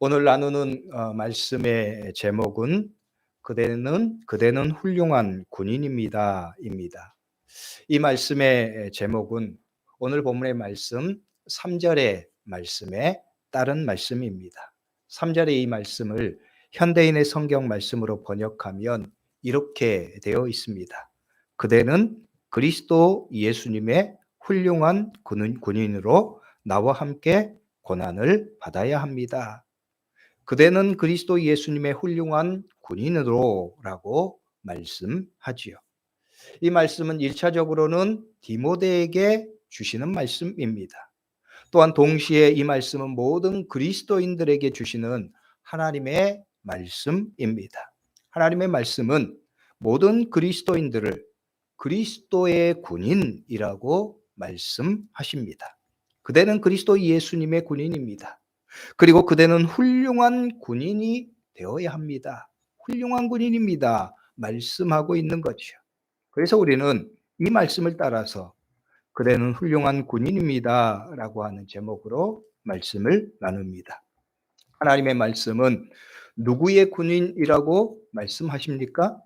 오늘 나누는 어, 말씀의 제목은 그대는 그대는 훌륭한 군인입니다입니다. 이 말씀의 제목은 오늘 본문의 말씀 3절의 말씀에 따른 말씀입니다. 3절의 이 말씀을 현대인의 성경 말씀으로 번역하면 이렇게 되어 있습니다. 그대는 그리스도 예수님의 훌륭한 군인으로 나와 함께 고난을 받아야 합니다. 그대는 그리스도 예수님의 훌륭한 군인으로라고 말씀하지요. 이 말씀은 1차적으로는 디모데에게 주시는 말씀입니다. 또한 동시에 이 말씀은 모든 그리스도인들에게 주시는 하나님의 말씀입니다. 하나님의 말씀은 모든 그리스도인들을 그리스도의 군인이라고 말씀하십니다. 그대는 그리스도 예수님의 군인입니다. 그리고 그대는 훌륭한 군인이 되어야 합니다. 훌륭한 군인입니다. 말씀하고 있는 거죠. 그래서 우리는 이 말씀을 따라서 그대는 훌륭한 군인입니다. 라고 하는 제목으로 말씀을 나눕니다. 하나님의 말씀은 누구의 군인이라고 말씀하십니까?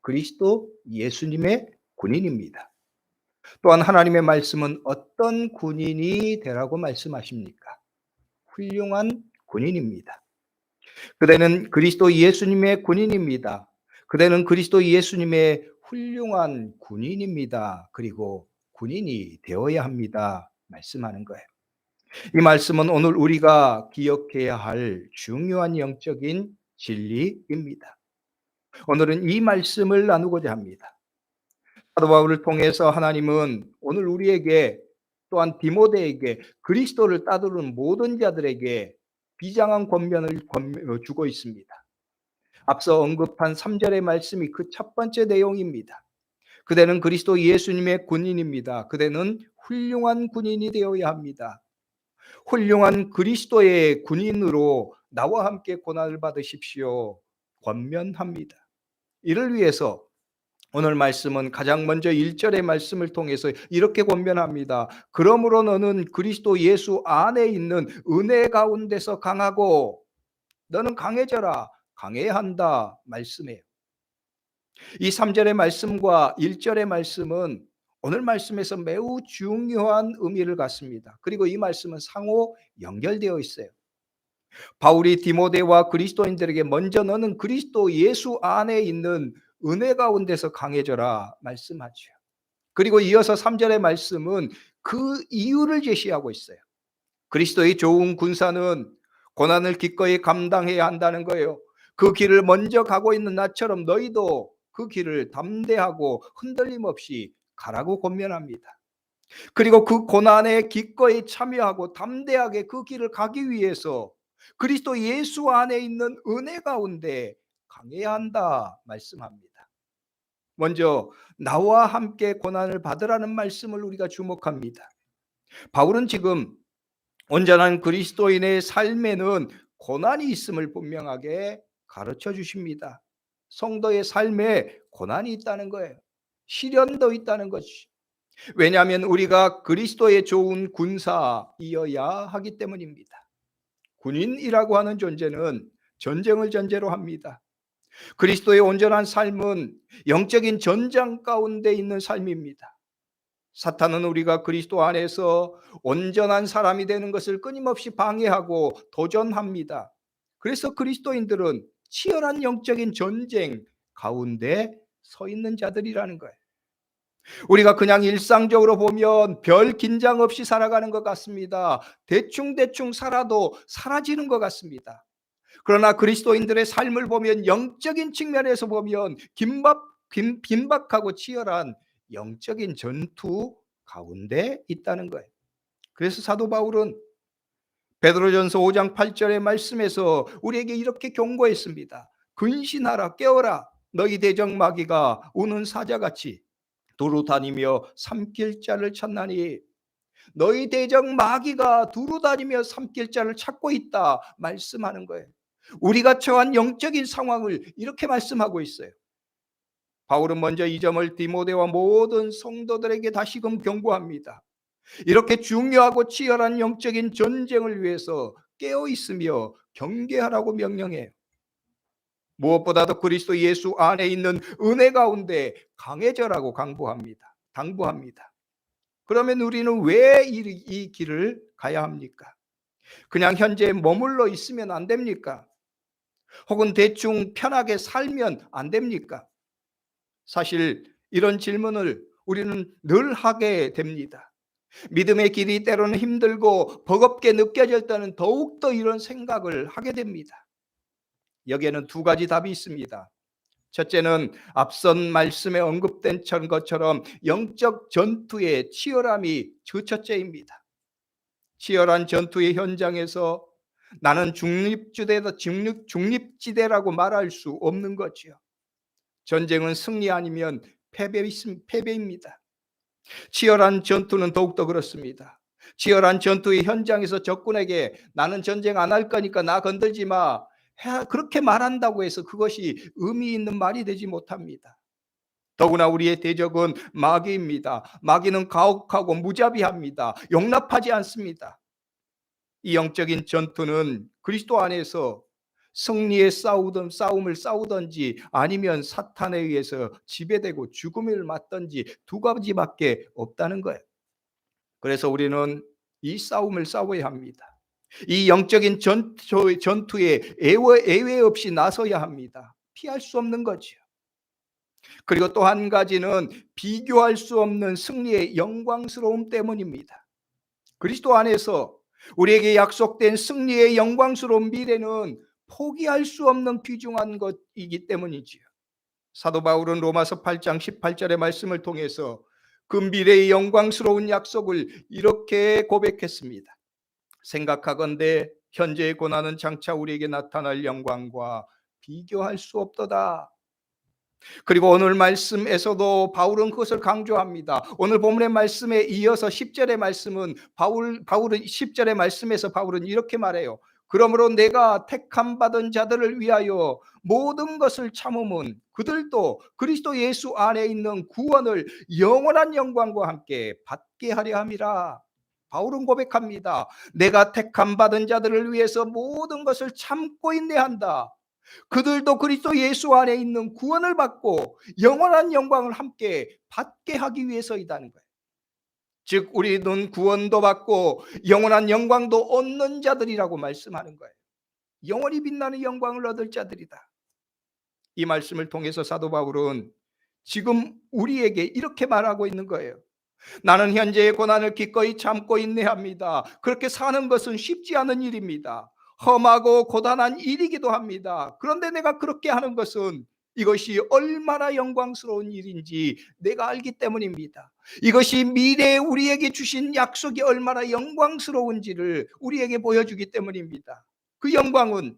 그리스도 예수님의 군인입니다. 또한 하나님의 말씀은 어떤 군인이 되라고 말씀하십니까? 훌륭한 군인입니다. 그대는 그리스도 예수님의 군인입니다. 그대는 그리스도 예수님의 훌륭한 군인입니다. 그리고 군인이 되어야 합니다. 말씀하는 거예요. 이 말씀은 오늘 우리가 기억해야 할 중요한 영적인 진리입니다. 오늘은 이 말씀을 나누고자 합니다. 사도 바울을 통해서 하나님은 오늘 우리에게 또한 디모데에게 그리스도를 따르는 모든 자들에게 비장한 권면을 주고 있습니다. 앞서 언급한 3절의 말씀이 그 첫 번째 내용입니다. 그대는 그리스도 예수님의 군인입니다. 그대는 훌륭한 군인이 되어야 합니다. 훌륭한 그리스도의 군인으로 나와 함께 고난을 받으십시오. 권면합니다. 이를 위해서 오늘 말씀은 가장 먼저 1절의 말씀을 통해서 이렇게 권면합니다. 그러므로 너는 그리스도 예수 안에 있는 은혜 가운데서 강하고 너는 강해져라. 강해야 한다. 말씀해요. 이 3절의 말씀과 1절의 말씀은 오늘 말씀에서 매우 중요한 의미를 갖습니다. 그리고 이 말씀은 상호 연결되어 있어요. 바울이 디모데와 그리스도인들에게 먼저 너는 그리스도 예수 안에 있는 은혜 가운데서 강해져라 말씀하죠. 그리고 이어서 3절의 말씀은 그 이유를 제시하고 있어요. 그리스도의 좋은 군사는 고난을 기꺼이 감당해야 한다는 거예요. 그 길을 먼저 가고 있는 나처럼 너희도 그 길을 담대하고 흔들림 없이 가라고 권면합니다. 그리고 그 고난에 기꺼이 참여하고 담대하게 그 길을 가기 위해서 그리스도 예수 안에 있는 은혜 가운데 강해야 한다 말씀합니다. 먼저 나와 함께 고난을 받으라는 말씀을 우리가 주목합니다. 바울은 지금 온전한 그리스도인의 삶에는 고난이 있음을 분명하게 가르쳐 주십니다. 성도의 삶에 고난이 있다는 거예요. 시련도 있다는 것이. 왜냐하면 우리가 그리스도의 좋은 군사이어야 하기 때문입니다. 군인이라고 하는 존재는 전쟁을 전제로 합니다. 그리스도의 온전한 삶은 영적인 전장 가운데 있는 삶입니다. 사탄은 우리가 그리스도 안에서 온전한 사람이 되는 것을 끊임없이 방해하고 도전합니다. 그래서 그리스도인들은 치열한 영적인 전쟁 가운데 서 있는 자들이라는 거예요. 우리가 그냥 일상적으로 보면 별 긴장 없이 살아가는 것 같습니다. 대충대충 살아도 사라지는 것 같습니다. 그러나 그리스도인들의 삶을 보면 영적인 측면에서 보면 긴박, 긴, 빈박하고 치열한 영적인 전투 가운데 있다는 거예요. 그래서 사도 바울은 베드로전서 5장 8절의 말씀에서 우리에게 이렇게 경고했습니다. 근신하라 깨어라 너희 대적 마귀가 우는 사자같이 두루 다니며 삼킬 자를 찾나니 너희 대적 마귀가 두루 다니며 삼킬 자를 찾고 있다 말씀하는 거예요. 우리가 처한 영적인 상황을 이렇게 말씀하고 있어요. 바울은 먼저 이 점을 디모데와 모든 성도들에게 다시금 경고합니다. 이렇게 중요하고 치열한 영적인 전쟁을 위해서 깨어 있으며 경계하라고 명령해요. 무엇보다도 그리스도 예수 안에 있는 은혜 가운데 강해져라고 강구합니다. 당부합니다. 그러면 우리는 왜이 길을 가야 합니까? 그냥 현재 머물러 있으면 안 됩니까? 혹은 대충 편하게 살면 안 됩니까? 사실 이런 질문을 우리는 늘 하게 됩니다. 믿음의 길이 때로는 힘들고 버겁게 느껴질 때는 더욱더 이런 생각을 하게 됩니다. 여기에는 두 가지 답이 있습니다. 첫째는 앞선 말씀에 언급된 것처럼 영적 전투의 치열함이 그 첫째입니다. 치열한 전투의 현장에서 나는 중립지대다 중립, 중립지대라고 말할 수 없는 거지요. 전쟁은 승리 아니면 패배, 패배입니다. 치열한 전투는 더욱더 그렇습니다. 치열한 전투의 현장에서 적군에게 나는 전쟁 안 할 거니까 나 건들지 마. 그렇게 말한다고 해서 그것이 의미 있는 말이 되지 못합니다. 더구나 우리의 대적은 마귀입니다. 마귀는 가혹하고 무자비합니다. 용납하지 않습니다. 이 영적인 전투는 그리스도 안에서 승리의 싸우던 싸움을 싸우던지 아니면 사탄에 의해서 지배되고 죽음을 맞던지 두 가지밖에 없다는 거예요. 그래서 우리는 이 싸움을 싸워야 합니다. 이 영적인 전투, 전투에 애외 없이 나서야 합니다. 피할 수 없는 거죠. 그리고 또 한 가지는 비교할 수 없는 승리의 영광스러움 때문입니다. 그리스도 안에서 우리에게 약속된 승리의 영광스러운 미래는 포기할 수 없는 귀중한 것이기 때문이지요. 사도 바울은 로마서 8장 18절의 말씀을 통해서 그 미래의 영광스러운 약속을 이렇게 고백했습니다. 생각하건대 현재의 고난은 장차 우리에게 나타날 영광과 비교할 수 없도다. 그리고 오늘 말씀에서도 바울은 그것을 강조합니다. 오늘 본문의 말씀에 이어서 10절의 말씀은 바울 바울은 10절의 말씀에서 바울은 이렇게 말해요. 그러므로 내가 택함 받은 자들을 위하여 모든 것을 참음은 그들도 그리스도 예수 안에 있는 구원을 영원한 영광과 함께 받게 하려 함이라. 바울은 고백합니다. 내가 택함 받은 자들을 위해서 모든 것을 참고 인내한다. 그들도 그리스도 예수 안에 있는 구원을 받고 영원한 영광을 함께 받게 하기 위해서이다는 거예요. 즉 우리는 구원도 받고 영원한 영광도 얻는 자들이라고 말씀하는 거예요. 영원히 빛나는 영광을 얻을 자들이다. 이 말씀을 통해서 사도 바울은 지금 우리에게 이렇게 말하고 있는 거예요. 나는 현재의 고난을 기꺼이 참고 인내합니다. 그렇게 사는 것은 쉽지 않은 일입니다. 험하고 고단한 일이기도 합니다. 그런데 내가 그렇게 하는 것은 이것이 얼마나 영광스러운 일인지 내가 알기 때문입니다. 이것이 미래에 우리에게 주신 약속이 얼마나 영광스러운지를 우리에게 보여주기 때문입니다. 그 영광은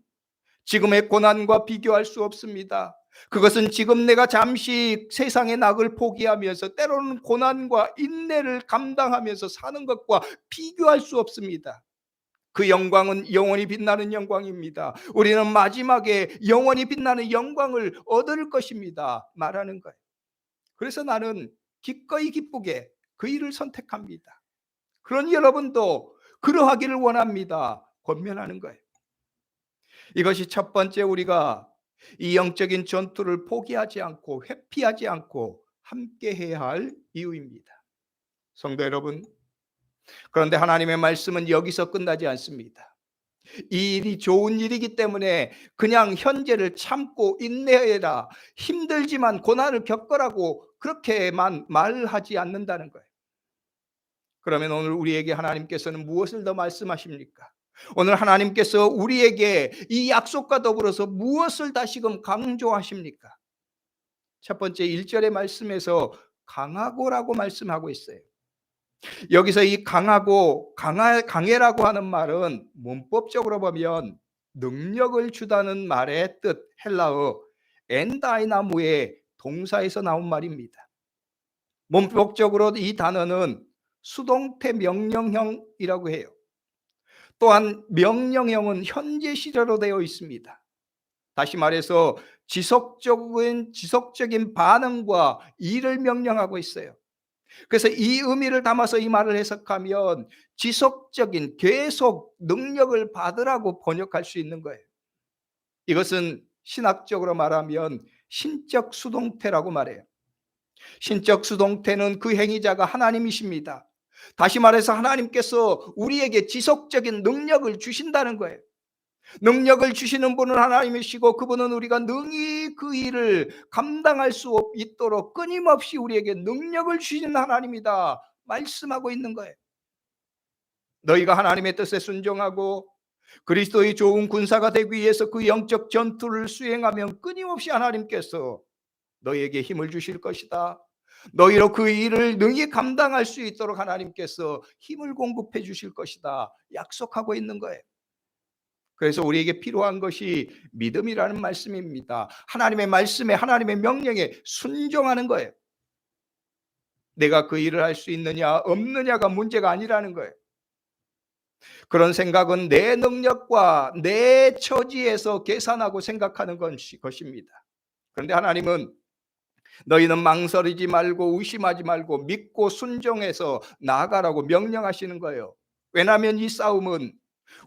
지금의 고난과 비교할 수 없습니다. 그것은 지금 내가 잠시 세상의 낙을 포기하면서 때로는 고난과 인내를 감당하면서 사는 것과 비교할 수 없습니다. 그 영광은 영원히 빛나는 영광입니다. 우리는 마지막에 영원히 빛나는 영광을 얻을 것입니다. 말하는 거예요. 그래서 나는 기꺼이 기쁘게 그 일을 선택합니다. 그런 여러분도 그러하기를 원합니다. 권면하는 거예요. 이것이 첫 번째 우리가 이 영적인 전투를 포기하지 않고 회피하지 않고 함께 해야 할 이유입니다. 성도 여러분, 그런데 하나님의 말씀은 여기서 끝나지 않습니다. 이 일이 좋은 일이기 때문에 그냥 현재를 참고 인내해라. 힘들지만 고난을 겪으라고 그렇게만 말하지 않는다는 거예요. 그러면 오늘 우리에게 하나님께서는 무엇을 더 말씀하십니까? 오늘 하나님께서 우리에게 이 약속과 더불어서 무엇을 다시금 강조하십니까? 첫 번째 1절의 말씀에서 강하고라고 말씀하고 있어요. 여기서 이 강하고 강하, 강해라고 하는 말은 문법적으로 보면 능력을 주다는 말의 뜻 헬라어 엔다이나무의 동사에서 나온 말입니다. 문법적으로 이 단어는 수동태 명령형이라고 해요. 또한 명령형은 현재 시제로 되어 있습니다. 다시 말해서 지속적인 지속적인 반응과 일을 명령하고 있어요. 그래서 이 의미를 담아서 이 말을 해석하면 지속적인 계속 능력을 받으라고 번역할 수 있는 거예요. 이것은 신학적으로 말하면 신적 수동태라고 말해요. 신적 수동태는 그 행위자가 하나님이십니다. 다시 말해서 하나님께서 우리에게 지속적인 능력을 주신다는 거예요. 능력을 주시는 분은 하나님이시고 그분은 우리가 능히 그 일을 감당할 수 있도록 끊임없이 우리에게 능력을 주시는 하나님이다 말씀하고 있는 거예요. 너희가 하나님의 뜻에 순종하고 그리스도의 좋은 군사가 되기 위해서 그 영적 전투를 수행하면 끊임없이 하나님께서 너희에게 힘을 주실 것이다. 너희로 그 일을 능히 감당할 수 있도록 하나님께서 힘을 공급해 주실 것이다. 약속하고 있는 거예요. 그래서 우리에게 필요한 것이 믿음이라는 말씀입니다. 하나님의 말씀에 하나님의 명령에 순종하는 거예요. 내가 그 일을 할 수 있느냐 없느냐가 문제가 아니라는 거예요. 그런 생각은 내 능력과 내 처지에서 계산하고 생각하는 것입니다. 그런데 하나님은 너희는 망설이지 말고 의심하지 말고 믿고 순종해서 나아가라고 명령하시는 거예요. 왜냐하면 이 싸움은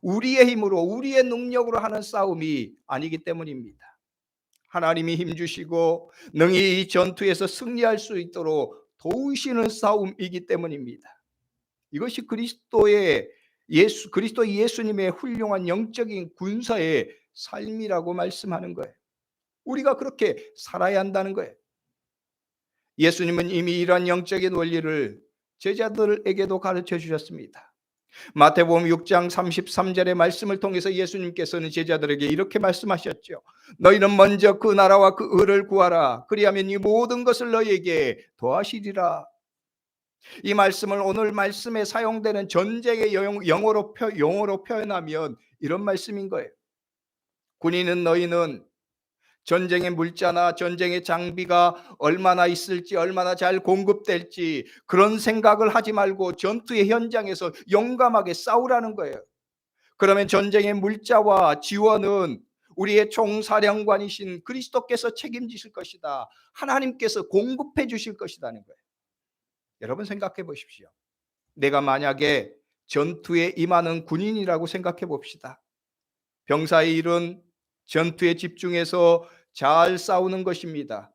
우리의 힘으로 우리의 능력으로 하는 싸움이 아니기 때문입니다. 하나님이 힘 주시고 능히 이 전투에서 승리할 수 있도록 도우시는 싸움이기 때문입니다. 이것이 그리스도의 예수 그리스도 예수님의 훌륭한 영적인 군사의 삶이라고 말씀하는 거예요. 우리가 그렇게 살아야 한다는 거예요. 예수님은 이미 이러한 영적인 원리를 제자들에게도 가르쳐 주셨습니다. 마태복음 6장 33절의 말씀을 통해서 예수님께서는 제자들에게 이렇게 말씀하셨죠. 너희는 먼저 그 나라와 그 의를 구하라. 그리하면 이 모든 것을 너희에게 도하시리라. 이 말씀을 오늘 말씀에 사용되는 전쟁의 영어로, 표, 용어로 표현하면 이런 말씀인 거예요. 군인은 너희는 전쟁의 물자나 전쟁의 장비가 얼마나 있을지 얼마나 잘 공급될지 그런 생각을 하지 말고 전투의 현장에서 용감하게 싸우라는 거예요. 그러면 전쟁의 물자와 지원은 우리의 총사령관이신 그리스도께서 책임지실 것이다. 하나님께서 공급해 주실 것이라는 거예요. 여러분 생각해 보십시오. 내가 만약에 전투에 임하는 군인이라고 생각해 봅시다. 병사의 일은 전투에 집중해서 잘 싸우는 것입니다.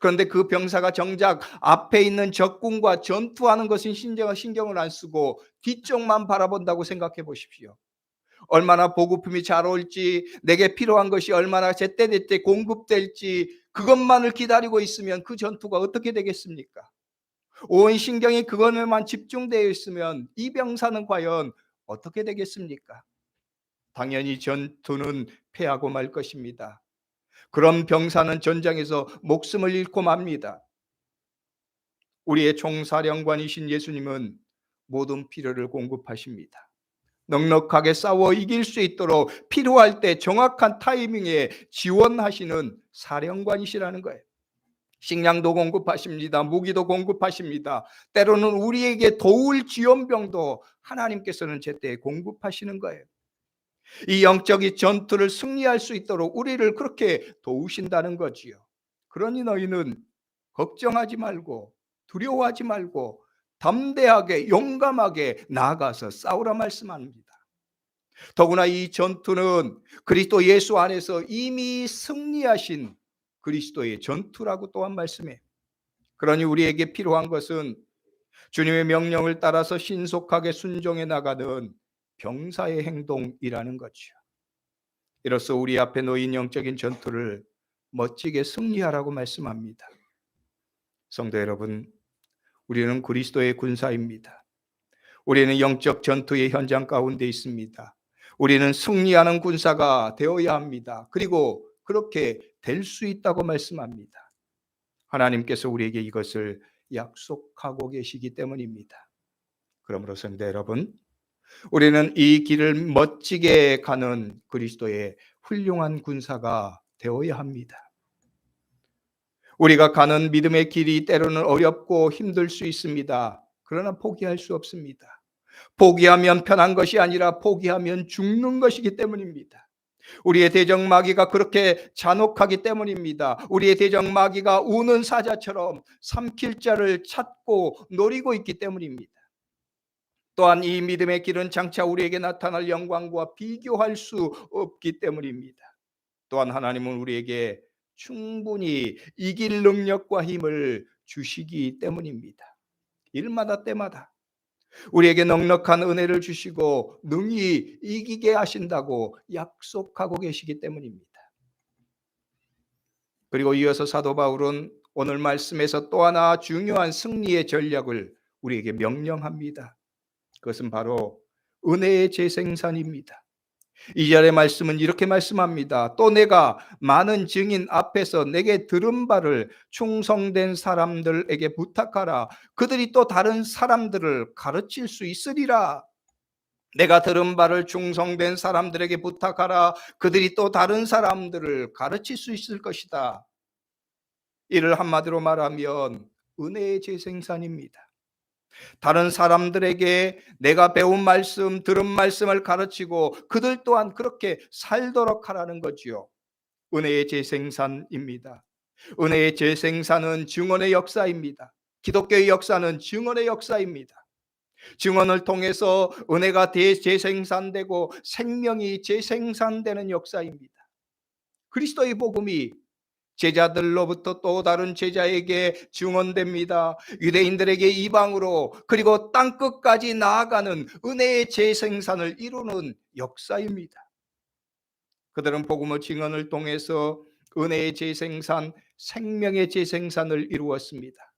그런데 그 병사가 정작 앞에 있는 적군과 전투하는 것은 신경, 신경을 안 쓰고 뒤쪽만 바라본다고 생각해 보십시오. 얼마나 보급품이 잘 올지, 내게 필요한 것이 얼마나 제때제때 공급될지, 그것만을 기다리고 있으면 그 전투가 어떻게 되겠습니까? 온 신경이 그것에만 집중되어 있으면 이 병사는 과연 어떻게 되겠습니까? 당연히 전투는 패하고 말 것입니다. 그런 병사는 전장에서 목숨을 잃고 맙니다. 우리의 총사령관이신 예수님은 모든 필요를 공급하십니다. 넉넉하게 싸워 이길 수 있도록 필요할 때 정확한 타이밍에 지원하시는 사령관이시라는 거예요. 식량도 공급하십니다. 무기도 공급하십니다. 때로는 우리에게 도울 지원병도 하나님께서는 제때 공급하시는 거예요. 이 영적인 전투를 승리할 수 있도록 우리를 그렇게 도우신다는 거지요. 그러니 너희는 걱정하지 말고 두려워하지 말고 담대하게 용감하게 나아가서 싸우라 말씀합니다. 더구나 이 전투는 그리스도 예수 안에서 이미 승리하신 그리스도의 전투라고 또한 말씀해. 그러니 우리에게 필요한 것은 주님의 명령을 따라서 신속하게 순종해 나가는 병사의 행동이라는 거죠. 이로써 우리 앞에 놓인 영적인 전투를 멋지게 승리하라고 말씀합니다. 성도 여러분, 우리는 그리스도의 군사입니다. 우리는 영적 전투의 현장 가운데 있습니다. 우리는 승리하는 군사가 되어야 합니다. 그리고 그렇게 될 수 있다고 말씀합니다. 하나님께서 우리에게 이것을 약속하고 계시기 때문입니다. 그러므로 성도 여러분, 우리는 이 길을 멋지게 가는 그리스도의 훌륭한 군사가 되어야 합니다. 우리가 가는 믿음의 길이 때로는 어렵고 힘들 수 있습니다. 그러나 포기할 수 없습니다. 포기하면 편한 것이 아니라 포기하면 죽는 것이기 때문입니다. 우리의 대적 마귀가 그렇게 잔혹하기 때문입니다. 우리의 대적 마귀가 우는 사자처럼 삼킬 자를 찾고 노리고 있기 때문입니다. 또한 이 믿음의 길은 장차 우리에게 나타날 영광과 비교할 수 없기 때문입니다. 또한 하나님은 우리에게 충분히 이길 능력과 힘을 주시기 때문입니다. 일마다 때마다 우리에게 넉넉한 은혜를 주시고 능히 이기게 하신다고 약속하고 계시기 때문입니다. 그리고 이어서 사도 바울은 오늘 말씀에서 또 하나 중요한 승리의 전략을 우리에게 명령합니다. 그것은 바로 은혜의 재생산입니다. 이 절의 말씀은 이렇게 말씀합니다. 또 내가 많은 증인 앞에서 내게 들은 바를 충성된 사람들에게 부탁하라. 그들이 또 다른 사람들을 가르칠 수 있으리라. 내가 들은 바를 충성된 사람들에게 부탁하라. 그들이 또 다른 사람들을 가르칠 수 있을 것이다. 이를 한마디로 말하면 은혜의 재생산입니다. 다른 사람들에게 내가 배운 말씀, 들은 말씀을 가르치고 그들 또한 그렇게 살도록 하라는 거지요. 은혜의 재생산입니다. 은혜의 재생산은 증언의 역사입니다. 기독교의 역사는 증언의 역사입니다. 증언을 통해서 은혜가 재생산되고 생명이 재생산되는 역사입니다. 그리스도의 복음이 제자들로부터 또 다른 제자에게 증언됩니다. 유대인들에게 이방으로 그리고 땅 끝까지 나아가는 은혜의 재생산을 이루는 역사입니다. 그들은 복음의 증언을 통해서 은혜의 재생산, 생명의 재생산을 이루었습니다.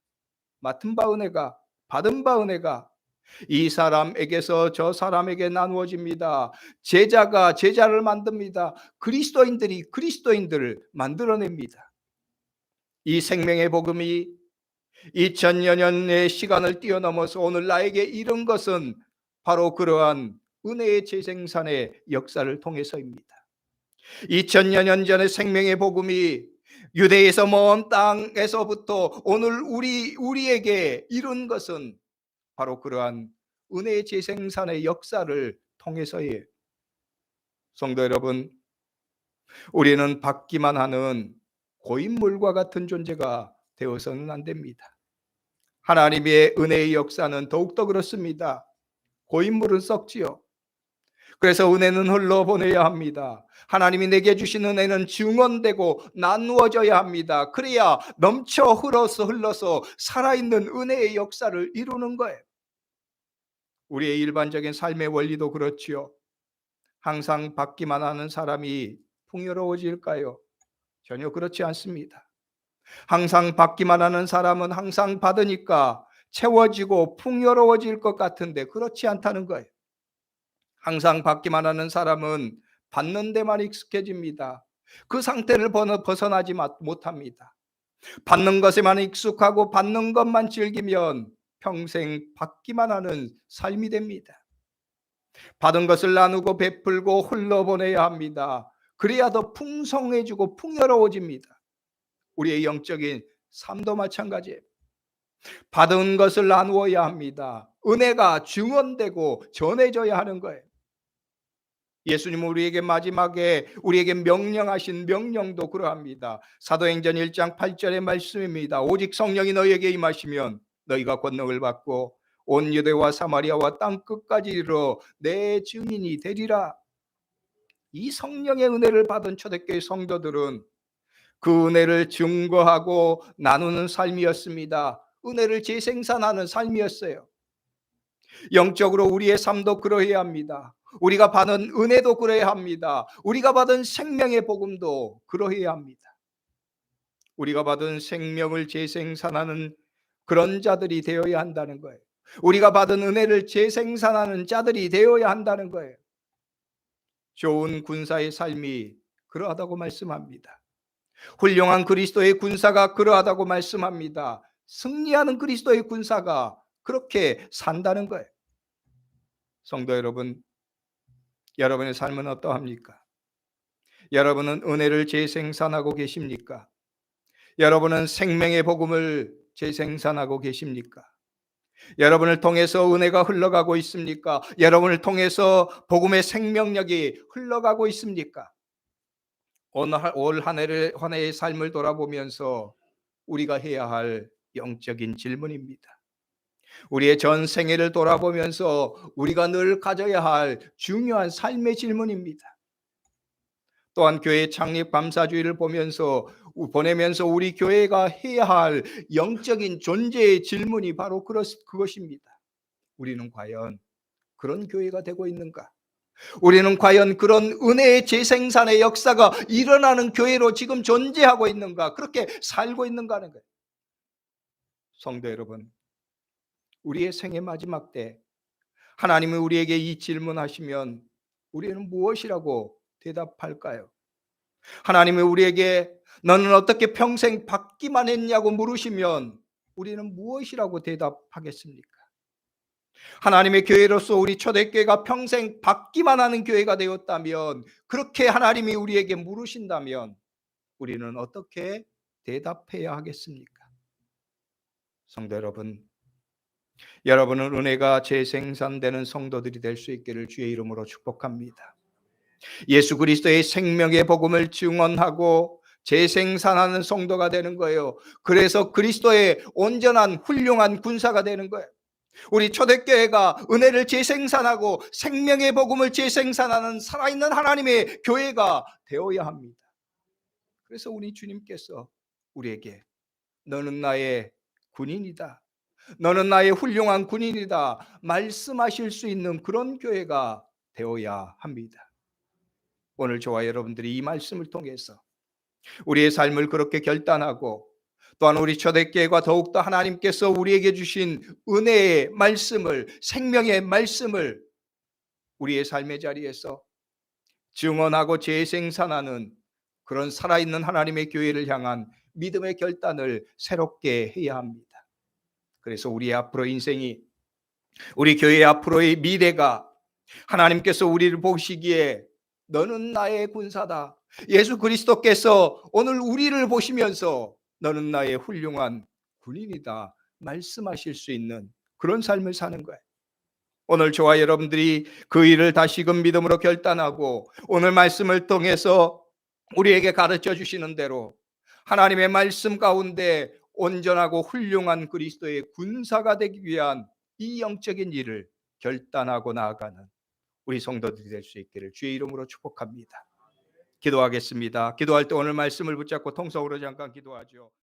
맡은 바 은혜가 받은 바 은혜가 이 사람에게서 저 사람에게 나누어집니다. 제자가 제자를 만듭니다. 그리스도인들이 그리스도인들을 만들어냅니다. 이 생명의 복음이 2000여 년의 시간을 뛰어넘어서 오늘 나에게 이런 것은 바로 그러한 은혜의 재생산의 역사를 통해서입니다. 2000여 년 전의 생명의 복음이 유대에서 먼 땅에서부터 오늘 우리 우리에게 이룬 것은 바로 그러한 은혜의 재생산의 역사를 통해서예요. 성도 여러분, 우리는 받기만 하는 고인물과 같은 존재가 되어서는 안 됩니다. 하나님의 은혜의 역사는 더욱더 그렇습니다. 고인물은 썩지요. 그래서 은혜는 흘러보내야 합니다. 하나님이 내게 주신 은혜는 증언되고 나누어져야 합니다. 그래야 넘쳐 흘러서 흘러서 살아있는 은혜의 역사를 이루는 거예요. 우리의 일반적인 삶의 원리도 그렇지요. 항상 받기만 하는 사람이 풍요로워질까요? 전혀 그렇지 않습니다. 항상 받기만 하는 사람은 항상 받으니까 채워지고 풍요로워질 것 같은데 그렇지 않다는 거예요. 항상 받기만 하는 사람은 받는 데만 익숙해집니다. 그 상태를 벗어나지 못합니다. 받는 것에만 익숙하고 받는 것만 즐기면 평생 받기만 하는 삶이 됩니다. 받은 것을 나누고 베풀고 흘러보내야 합니다. 그래야 더 풍성해지고 풍요로워집니다. 우리의 영적인 삶도 마찬가지예요. 받은 것을 나누어야 합니다. 은혜가 증언되고 전해져야 하는 거예요. 예수님은 우리에게 마지막에 우리에게 명령하신 명령도 그러합니다. 사도행전 1장 8절의 말씀입니다. 오직 성령이 너희에게 임하시면 너희가 권능을 받고 온 유대와 사마리아와 땅 끝까지 이르러 내 증인이 되리라. 이 성령의 은혜를 받은 초대교회 성도들은 그 은혜를 증거하고 나누는 삶이었습니다. 은혜를 재생산하는 삶이었어요. 영적으로 우리의 삶도 그러해야 합니다. 우리가 받은 은혜도 그러해야 합니다. 우리가 받은 생명의 복음도 그러해야 합니다. 우리가 받은 생명을 재생산하는 그런 자들이 되어야 한다는 거예요. 우리가 받은 은혜를 재생산하는 자들이 되어야 한다는 거예요. 좋은 군사의 삶이 그러하다고 말씀합니다. 훌륭한 그리스도의 군사가 그러하다고 말씀합니다. 승리하는 그리스도의 군사가 그렇게 산다는 거예요. 성도 여러분, 여러분의 삶은 어떠합니까? 여러분은 은혜를 재생산하고 계십니까? 여러분은 생명의 복음을 재생산하고 계십니까? 여러분을 통해서 은혜가 흘러가고 있습니까? 여러분을 통해서 복음의 생명력이 흘러가고 있습니까? 올한 해를 한 해의 삶을 돌아보면서 우리가 해야 할 영적인 질문입니다. 우리의 전 생애를 돌아보면서 우리가 늘 가져야 할 중요한 삶의 질문입니다. 또한 교회 창립 감사주의를 보면서 보내면서 우리 교회가 해야 할 영적인 존재의 질문이 바로 그것입니다. 우리는 과연 그런 교회가 되고 있는가? 우리는 과연 그런 은혜의 재생산의 역사가 일어나는 교회로 지금 존재하고 있는가? 그렇게 살고 있는가 하는 거예요. 성도 여러분, 우리의 생애 마지막 때 하나님이 우리에게 이 질문하시면 우리는 무엇이라고 대답할까요? 하나님이 우리에게 너는 어떻게 평생 받기만 했냐고 물으시면 우리는 무엇이라고 대답하겠습니까? 하나님의 교회로서 우리 초대교회가 평생 받기만 하는 교회가 되었다면 그렇게 하나님이 우리에게 물으신다면 우리는 어떻게 대답해야 하겠습니까? 성도 여러분, 여러분은 은혜가 재생산되는 성도들이 될 수 있기를 주의 이름으로 축복합니다. 예수 그리스도의 생명의 복음을 증언하고 재생산하는 성도가 되는 거예요. 그래서 그리스도의 온전한 훌륭한 군사가 되는 거예요. 우리 초대교회가 은혜를 재생산하고 생명의 복음을 재생산하는 살아있는 하나님의 교회가 되어야 합니다. 그래서 우리 주님께서 우리에게 너는 나의 군인이다. 너는 나의 훌륭한 군인이다. 말씀하실 수 있는 그런 교회가 되어야 합니다. 오늘 저와 여러분들이 이 말씀을 통해서 우리의 삶을 그렇게 결단하고 또한 우리 초대교회가 더욱더 하나님께서 우리에게 주신 은혜의 말씀을 생명의 말씀을 우리의 삶의 자리에서 증언하고 재생산하는 그런 살아있는 하나님의 교회를 향한 믿음의 결단을 새롭게 해야 합니다. 그래서 우리의 앞으로 인생이 우리 교회 앞으로의 미래가 하나님께서 우리를 보시기에 너는 나의 군사다. 예수 그리스도께서 오늘 우리를 보시면서 너는 나의 훌륭한 군인이다. 말씀하실 수 있는 그런 삶을 사는 거예요. 오늘 저와 여러분들이 그 일을 다시금 믿음으로 결단하고 오늘 말씀을 통해서 우리에게 가르쳐 주시는 대로 하나님의 말씀 가운데 온전하고 훌륭한 그리스도의 군사가 되기 위한 이 영적인 일을 결단하고 나아가는 우리 성도들이 될 수 있기를 주의 이름으로 축복합니다. 기도하겠습니다. 기도할 때 오늘 말씀을 붙잡고 통성으로 잠깐 기도하죠.